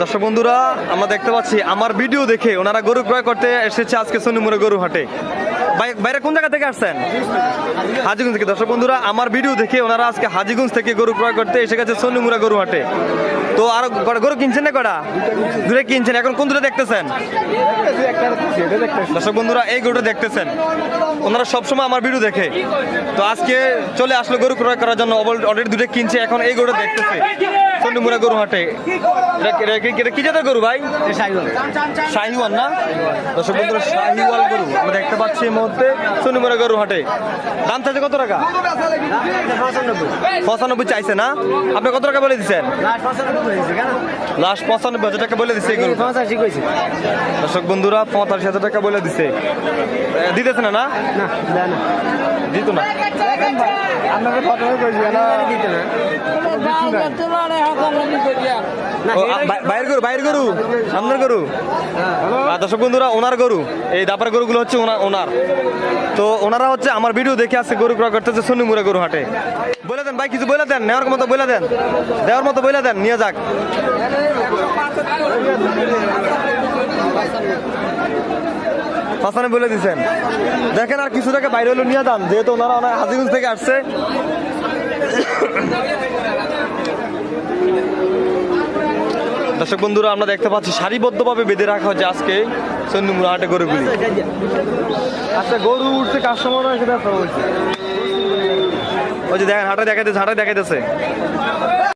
দর্শক বন্ধুরা, আমরা দেখতে পাচ্ছি আমার ভিডিও দেখে ওনারা গরু ক্রয় করতে এসেছে আজকে সোনিমুরে গরু হাটে। বাইরে কোন জায়গা থেকে আসছেন? হাজিগঞ্জ থেকে। দর্শক বন্ধুরা, আমার ভিডিও দেখে ওনারা আজকে হাজিগঞ্জ থেকে গরু ক্রয় করতে এসে গেছে সোনিমুরা গরু হাটে। তো আর গরু কিনছেন না কটা? দূরে কিনছেন। এখন কোন দূরে দেখতেছেন? দর্শক বন্ধুরা, এই গরুটা দেখতেছেন। ওনারা সবসময় আমার ভিডিও দেখে। তো আজকে চলে আসলো গরু ক্রয় করার জন্য। অলরেডি দুটো কিনছে, এখন এই গরুটা দেখতেছে। চন্ডিমুরা গরু হাটে। এটা কি- জাতের গরু ভাই? শাহিওয়াল। না? দর্শক বন্ধুরা শাহিওয়াল গরু। আমরা দেখতে পাচ্ছি এই মুহূর্তে চন্ডিমুরা গরু হাটে। দাম চাইছে কত টাকা? পঁচানব্বই চাইছে না? আপনি কত টাকা বলে দিচ্ছেন? লাস্ট পঁচানব্বই হাজার টাকা বলে দিচ্ছে গরু দর্শক বন্ধুরা পঁয়তাল্লিশ হাজার টাকা বলে দিছে। দিতেছে না না? দিত না। ও, আ, বা- বাইরের গরু বাইরের গরু সামনের গরু। দর্শক বন্ধুরা ওনার গরু এই দাপার গরুগুলো হচ্ছে ওনার ওনার। তো ওনারা হচ্ছে আমার ভিডিও দেখে আসছে গরু ক্রয় করতেছে সোনিমুরা গরু হাটে। বলে দেন ভাই কিছু বলে দেন নেওয়ার মতো বলে দেন। দেওয়ার মতো বলে দেন নিয়ে যাক। ফাসানে বলে দিছেন। দেখেন আর কিছু টাকা বাইরে হলো নিয়ে যান। যেহেতু ওনারা ওনার হাজিগঞ্জ থেকে আসছে। দর্শক বন্ধুরা আমরা দেখতে পাচ্ছি সারিবদ্ধভাবে বেঁধে রাখা হচ্ছে আজকে চন্ডিমুড়া হাটে গরুগুলি। আচ্ছা গরু উঠছে কাস্টমার সেটা ওই যে দেখেন হাটে দেখাইতেছে হাটে দেখাইতেছে।